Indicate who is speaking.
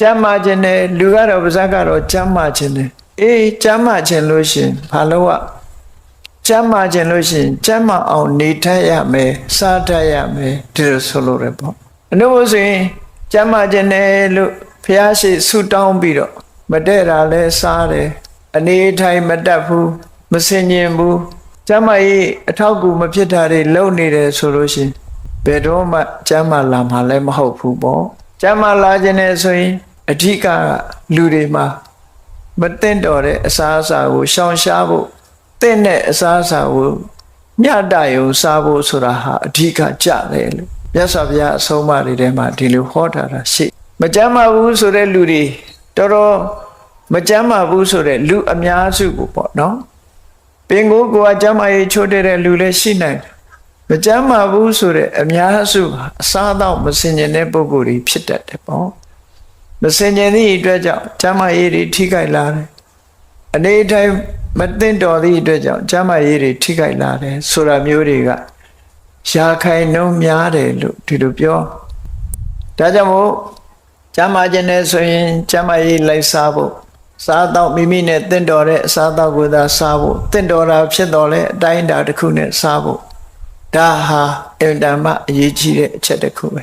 Speaker 1: ကျမ်းမာခြင်းနဲ့လူကတော့ပါဇက်ကတော့ကျမ်းမာခြင်းနဲ့အေးကျမ်းမာခြင်းလို့ရှရင်ဘာလို့อ่ะကျမ်းမာခြင်းလို့ရှရင်ကျမ်းမာအောင်နေထိုင်ရမယ်စားတတ်ရမယ်ဒီလိုဆိုလိုရပေါ့အနုဘဆိုရင်ကျမ်းမာခြင်းနဲ့လို့ဖះရှိဆူတောင်းပြီးတော့မတဲ့တာလဲစားတယ်အနေထိုင်မတတ်ဘူးမစင်ញင်ဘူးကျမ်းမာရေးအထောက်အကူမဖြစ်တာတွေလုံနေတယ်ဆိုလို့ရှရင်ဘယ်တော့မှကျမ်းမာလာမှာလည်းမဟုတ်ဘူးပေါ့ကျမ်းမာလာခြင်းနဲ့ဆိုရင် အဓိကကလူတွေမှာမသိတော့တဲ့အစားအစာကိုရှောင်ရှားဖို့တင့်တဲ့အစားအစာကိုညတယုံစားဖို့ဆိုတာဟာအဓိကကြတယ်လို့မြတ်စွာဘုရားအဆုံးအမတွေထဲမှာဒီလိုဟောထားတာရှိမကျမ်းမာဘူးဆိုတဲ့လူတွေတော်တော်မကျမ်းမာဘူးဆိုတဲ့လူအများစုကိုပေါ့နော်ပင်ကိုယ်ကိုယ်ကကျမ်းမာရေးချိုးတဲ့လူလည်းရှိနိုင်တယ်မကျမ်းမာဘူးဆိုတဲ့အများစုဟာအစားအသောက်မစင်ကြင်တဲ့ပုံကိုယ်တွေဖြစ်တတ်တယ်ပေါ့ မစင်ကြင်သည့်အတွက်ကြောင့်ကျမ်းမာရေးတွေထိခိုက်လာတယ်အနေတိုင်းမသိတော်သည့်အတွက်ကြောင့်ကျမ်းမာရေးတွေထိခိုက်လာတယ်ဆိုတာမျိုးတွေကရှားခိုင်နှုံးများတယ်လို့ဒီလိုပြောဒါကြောင့်မို့ကျမ်းမာခြင်းနဲ့ဆိုရင်ကျမ်းမာရေးလိုက်စားဖို့စားတော့မိမိနဲ့တင့်တော်တဲ့အစားအသောက်ကိုသာစားဖို့တင့်တော်တာဖြစ်တော်လဲအတိုင်းအတာတစ်ခုနဲ့စားဖို့ဒါဟာအင်တာမအရေးကြီးတဲ့အချက်တစ်ခုပဲ